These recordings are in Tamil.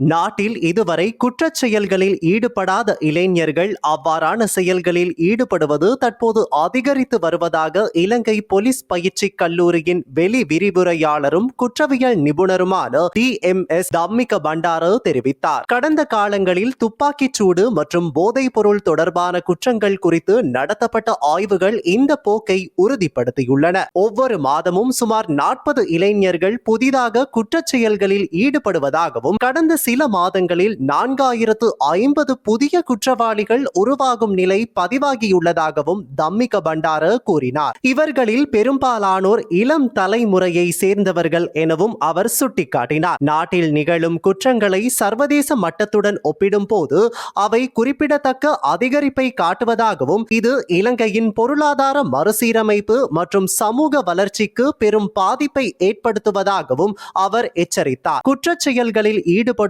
நாட்டில் இதுவரை குற்றச் செயல்களில் ஈடுபடாத இளைஞர்கள் அவ்வாறான செயல்களில் ஈடுபடுவது தற்போது அதிகரித்து வருவதாக இலங்கை போலீஸ் பயிற்சி கல்லூரியின் வெளி விரிவுரையாளரும் குற்றவியல் நிபுணருமான D M S Dhammika Bandara தெரிவித்தார். கடந்த காலங்களில் துப்பாக்கிச் சூடு மற்றும் போதைப் பொருள் தொடர்பான குற்றங்கள் குறித்து நடத்தப்பட்ட ஆய்வுகள் இந்த போக்கை உறுதிப்படுத்தியுள்ளன. ஒவ்வொரு மாதமும் சுமார் நாற்பது இளைஞர்கள் புதிதாக குற்றச் செயல்களில் ஈடுபடுவதாகவும் கடந்த சில மாதங்களில் நான்காயிரத்து ஐம்பது புதிய குற்றவாளிகள் உருவாகும் நிலை பதிவாகியுள்ளதாகவும் தம்மிக பண்டார கூறினார். இவர்களில் பெரும்பாலானோர் இளம் தலைமுறையை சேர்ந்தவர்கள் எனவும் அவர் சுட்டிக்காட்டினார். நாட்டில் நிகழும் குற்றங்களை சர்வதேச மட்டத்துடன் ஒப்பிடும்போது அவை குறிப்பிடத்தக்க அதிகரிப்பை காட்டுவதாகவும் இது இலங்கையின் பொருளாதார மறுசீரமைப்பு மற்றும் சமூக வளர்ச்சிக்கு பெரும் பாதிப்பை ஏற்படுத்துவதாகவும் அவர் எச்சரித்தார். குற்றச் செயல்களில்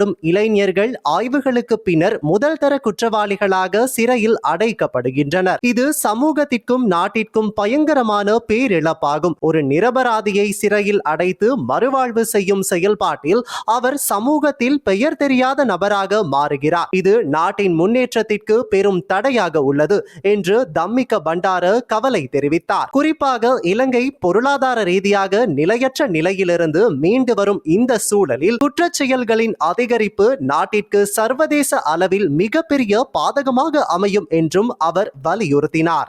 செயல்படும் இளைஞர்கள் ஆய்வுகளுக்கு பின்னர் முதல் தர குற்றவாளிகளாக சிறையில் அடைக்கப்படுகின்றனர். இது சமூகத்திற்கும் நாட்டிற்கும் பயங்கரமான பேரிழப்பாகும். ஒரு நிரபராதியை சிறையில் அடைத்து மறுவாழ்வு செய்யும் செயல்பாட்டில் அவர் சமூகத்தில் பெயர் தெரியாத நபராக மாறுகிறார். இது நாட்டின் முன்னேற்றத்திற்கு பெரும் தடையாக உள்ளது என்று தம்மிக்க பண்டார கவலை தெரிவித்தார். குறிப்பாக இலங்கை பொருளாதார ரீதியாக நிலையற்ற நிலையிலிருந்து மீண்டு வரும் இந்த சூழலில் குற்றச் செயல்களின் அதிகரிப்பு நாட்டிற்கு சர்வதேச அளவில் மிகப்பெரிய பாதகமாக அமையும் என்றும் அவர் வலியுறுத்தினார்.